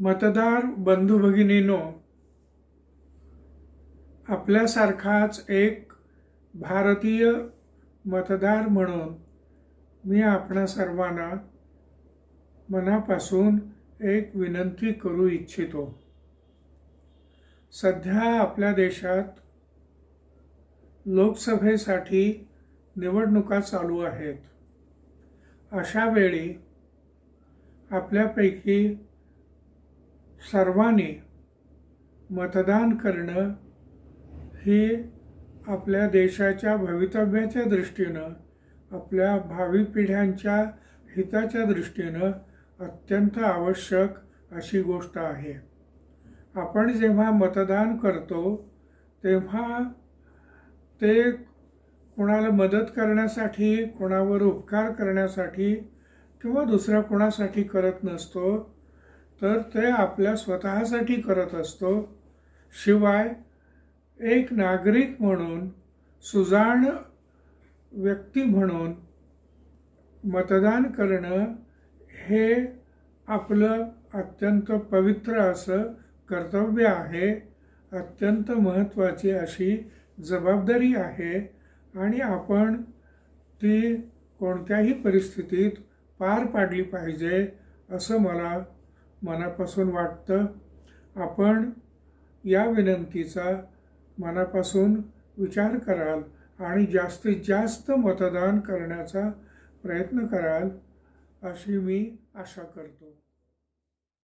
मतदार बंधू भगिनीनो आपल्यासारखाच एक भारतीय मतदार म्हणून मी आपणा सर्वांना मनापासून एक विनंती करू इच्छितो. सध्या आपल्या देशात लोकसभेसाठी निवडणुका चालू आहेत. अशा वेळी आपल्यापैकी सर्वांनी मतदान करणं ही आपल्या देशाच्या भवितव्याच्या दृष्टीनं आपल्या भावी पिढ्यांच्या हिताच्या दृष्टीनं अत्यंत आवश्यक अशी गोष्ट आहे. आपण जेव्हा मतदान करतो तेव्हा ते कोणाला मदत करण्यासाठी कोणावर उपकार करण्यासाठी किंवा दुसऱ्या कोणासाठी करत नसतो तर ते आपल्या स्वतःसाठी करत असतो. शिवाय एक नागरिक म्हणून सुजाण व्यक्ती म्हणून मतदान करणं हे आपलं अत्यंत पवित्र असं कर्तव्य आहे. अत्यंत महत्त्वाची अशी जबाबदारी आहे. आणि आपण ती कोणत्याही परिस्थितीत पार पाडली पाहिजे असं मला मनापासून वाटतं. आपण या विनंतीचा मनापासून विचार कराल आणि जास्तीत जास्त मतदान करण्याचा प्रयत्न कराल अशी मी आशा करतो.